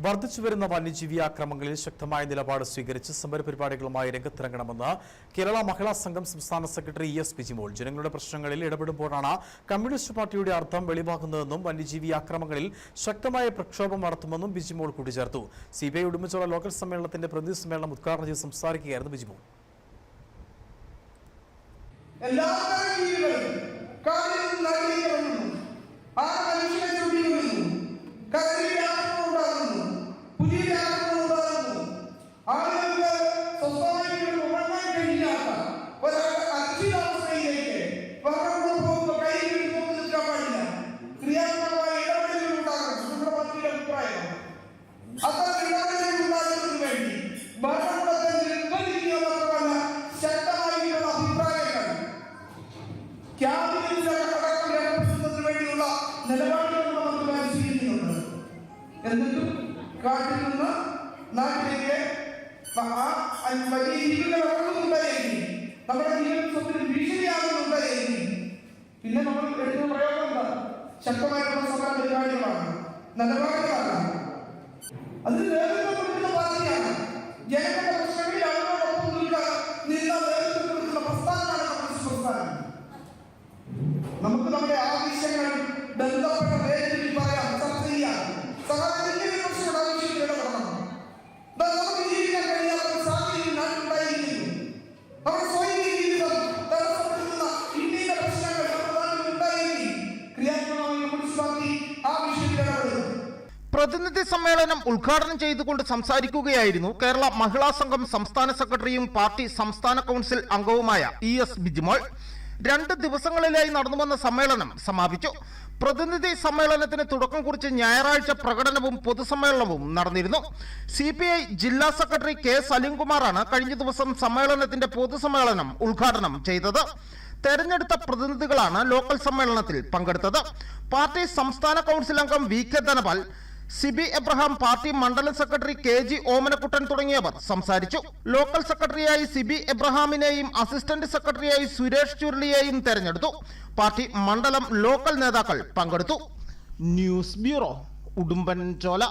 വർദ്ധിച്ചുവരുന്ന വന്യജീവി ആക്രമങ്ങളിൽ ശക്തമായ നിലപാട് സ്വീകരിച്ച് സമരപരിപാടികളുമായി രംഗത്തിറങ്ങണമെന്ന് കേരള മഹിളാ സംഘം സംസ്ഥാന സെക്രട്ടറി ഇ എസ് ബിജിമോൾ. ജനങ്ങളുടെ പ്രശ്നങ്ങളിൽ ഇടപെടുമ്പോഴാണ് കമ്മ്യൂണിസ്റ്റ് പാർട്ടിയുടെ അർത്ഥം വെളിവാകുന്നതെന്നും വന്യജീവി ആക്രമങ്ങളിൽ ശക്തമായ പ്രക്ഷോഭം നടത്തുമെന്നും ബിജിമോൾ കൂട്ടിച്ചേർത്തു. C B I Udumbachola local സമ്മേളനത്തിന്റെ പ്രതിനിധി സമ്മേളനം ഉദ്ഘാടനം ചെയ്ത് സംസാരിക്കുകയായിരുന്നു ബിജിമോൾ. അഭിപ്രായം അത്തരം ഇടപെടലുകൾ വേണ്ടി ഭരണകൂടത്തെ നിർബന്ധിക്കുക മാത്രമല്ല ശക്തമായിട്ടുള്ള അഭിപ്രായങ്ങൾ. ക്യാബിനറ്റിൽ അടക്കം രേഖപ്പെടുത്തുന്നതിന് വേണ്ടിയുള്ള നിലപാടുകൾ നമുക്ക് പരിശീലിക്കുന്നുണ്ട്. എന്നിട്ടും കാട്ടിൽ നിന്ന് നാട്ടിലേക്ക് വലിയ ജീവികൾ ഇറങ്ങുന്നുണ്ടായെങ്കിൽ നമ്മുടെ ജീവൻ സ്വത്തിന് ഭീഷണിയാകുന്നുണ്ടായെങ്കിൽ പിന്നെ നമ്മൾ എടുക്കുന്ന പ്രയോഗം എന്താ ശക്തമായിട്ടുള്ള na nawagan പ്രതിനിധി സമ്മേളനം ഉദ്ഘാടനം ചെയ്തുകൊണ്ട് സംസാരിക്കുകയായിരുന്നു കേരള മഹിളാ സംഘം സംസ്ഥാന സെക്രട്ടറിയും പാർട്ടി സംസ്ഥാന കൗൺസിൽ അംഗവുമായ ഇ എസ് ബിജിമോൾ. രണ്ട് ദിവസങ്ങളിലായി നടന്നു വന്ന സമ്മേളനം സമാപിച്ചു. പ്രതിനിധി സമ്മേളനത്തിന് തുടക്കം കുറിച്ച് ഞായറാഴ്ച പ്രകടനവും പൊതുസമ്മേളനവും നടന്നിരുന്നു. സി പി ഐ ജില്ലാ സെക്രട്ടറി കെ സലീംകുമാറാണ് കഴിഞ്ഞ ദിവസം സമ്മേളനത്തിന്റെ പൊതുസമ്മേളനം ഉദ്ഘാടനം ചെയ്തത്. തെരഞ്ഞെടുത്ത പ്രതിനിധികളാണ് ലോക്കൽ സമ്മേളനത്തിൽ പങ്കെടുത്തത്. പാർട്ടി സംസ്ഥാന കൗൺസിൽ അംഗം V K Dhanapal Sibi Abraham party മണ്ഡലം സെക്രട്ടറി കെ ജി ഓമനക്കുട്ടൻ തുടങ്ങിയവർ സംസാരിച്ചു. ലോക്കൽ സെക്രട്ടറിയായി സിബി എബ്രഹാമിനെയും അസിസ്റ്റന്റ് സെക്രട്ടറിയായി സുരേഷ് ചുരുളിയെയും തെരഞ്ഞെടുത്തു. പാർട്ടി മണ്ഡലം ലോക്കൽ നേതാക്കൾ പങ്കെടുത്തു. News bureau Udumbanchola.